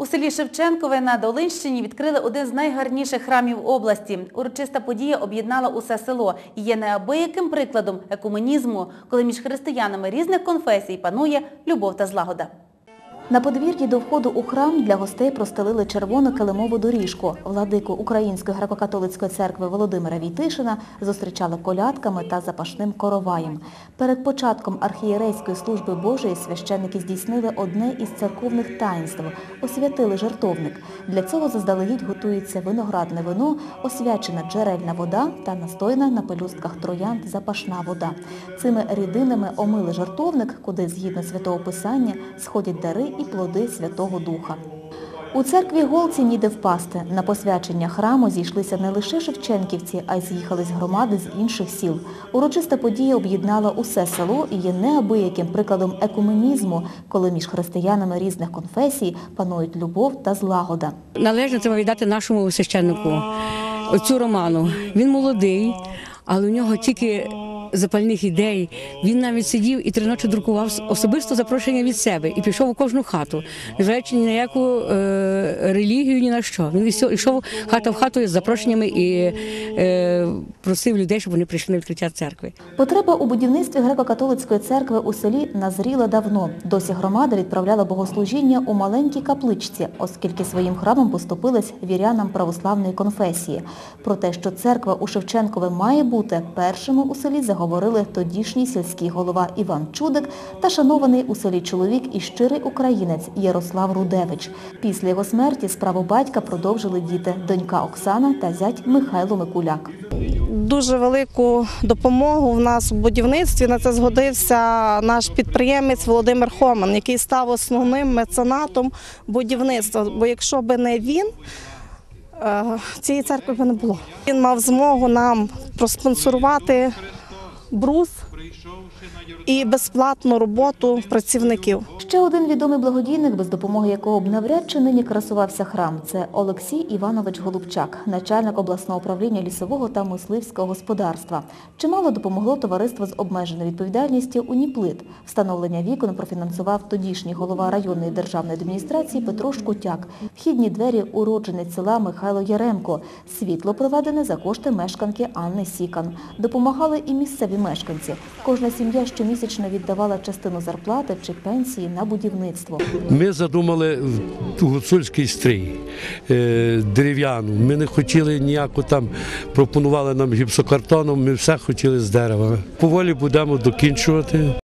У селі Шевченкове на Долинщині відкрили один з найгарніших храмів області. Урочиста подія об'єднала усе село і є неабияким прикладом екуменізму, коли між християнами різних конфесій панує любов та злагода. На подвір'ї до входу у храм для гостей простелили червону килимову доріжку. Владику Української греко-католицької церкви Володимира Війтишина зустрічали колядками та запашним короваєм. Перед початком архієрейської служби Божої священники здійснили одне із церковних таїнств – освятили жертовник. Для цього заздалегідь готується виноградне вино, освячена джерельна вода та настояна на пелюстках троянд запашна вода. Цими рідинами омили жертовник, куди, згідно святого Писання, сходять дари і плоди Святого Духа. У церкві Голці ніде впасти. На посвячення храму зійшлися не лише шевченківці, а й з'їхались громади з інших сіл. Урочиста подія об'єднала усе село і є неабияким прикладом екуменізму, коли між християнами різних конфесій панують любов та злагода. Належно треба віддати нашому священнику цю роману. Він молодий, але у нього тільки запальних ідей. Він навіть сидів і три ночі друкував особисто запрошення від себе і пішов у кожну хату, незважаючи ні на яку е, релігію, ні на що. Він йшов- хата в хату з запрошеннями і е, просив людей, щоб вони прийшли на відкриття церкви. Потреба у будівництві греко-католицької церкви у селі назріла давно. Досі громада відправляла богослужіння у маленькій капличці, оскільки своїм храмом поступились вірянам православної конфесії. Про те, що церква у Шевченкове має бути, першими у селі заговорили тодішній сільський голова Іван Чудик та шанований у селі чоловік і щирий українець Ярослав Рудевич. Після його смерті справу батька продовжили діти – донька Оксана та зять Михайло Микуляк. Дуже велику допомогу в нас у будівництві на це згодився наш підприємець Володимир Хоман, який став основним меценатом будівництва. Бо якщо би не він, е, цієї церкви би не було. Він мав змогу нам проспонсорувати брус і безплатну роботу працівників. Ще один відомий благодійник, без допомоги якого б навряд чи нині красувався храм, це Олексій Іванович Голубчак, начальник обласного управління лісового та мисливського господарства. Чимало допомогло товариство з обмеженою відповідальністю «Уніплит». Встановлення вікон профінансував тодішній голова районної державної адміністрації Петро Шкутяк. Вхідні двері уродженець села Михайло Яремко. Світло проведене за кошти мешканки Анни Сікан. Допомагали і місцеві мешканці. Кожна сім'я щомісячно віддавала частину зарплати чи пенсії на будівництво. Ми задумали гуцульський стрій е, дерев'яну. Ми не хотіли ніяку там, пропонували нам гіпсокартоном, ми все хотіли з дерева. Поволі будемо докінчувати.